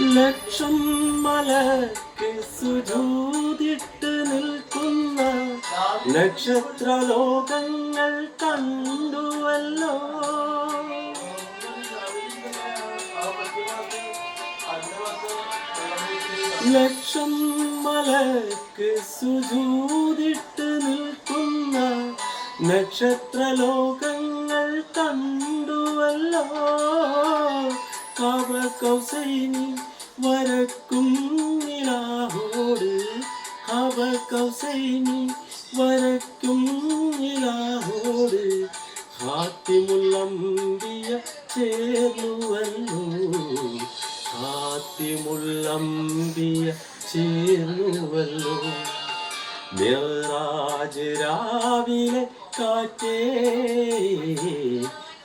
ലക്ഷം മലക്ക് സുജൂതിട്ട് നിൽക്കുന്ന നക്ഷത്രലോകങ്ങൾ കണ്ടുവല്ലോ. ലക്ഷം മലക്ക് സുജൂതിട്ട് നിൽക്കുന്ന നക്ഷത്രലോകങ്ങൾ കണ്ടുവല്ലോ. കാവ കൗസൈനി വരക്കും നിലാഹോട് കാവ കൗസൈനി വരക്കും നിലാഹോട് ഹാത്തിമുള്ളമ്പിയ ഹാത്തിമുള്ളിയ ഹാത്തിമുള്ളമ്പിയ വന്നു മിറാജ് രാവിലെ കാറ്റേ.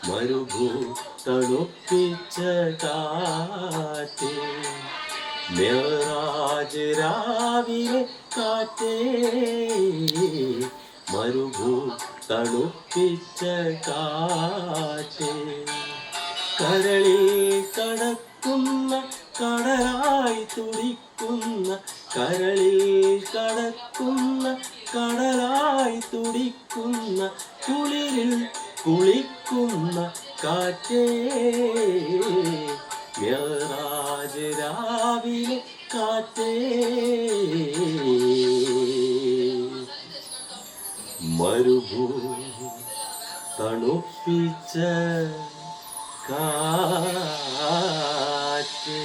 മരുഭൂ തണുപ്പിച്ച കാറ്റേ മെറാജ് രാവിലെ കാറ്റേ മരുഭൂ തണുപ്പിച്ച കാറ്റേ കരളിൽ കടക്കുന്ന കടലായി തുടിക്കുന്ന കരളിൽ കടക്കുന്ന കടലായി തുടിക്കുന്ന കുളിരിൽ കുളിക്കുന്ന വീശുന്ന കാറ്റേ രാവിലെ കാറ്റേ. മരുഭൂ തണുപ്പിച്ച കാറ്റേ.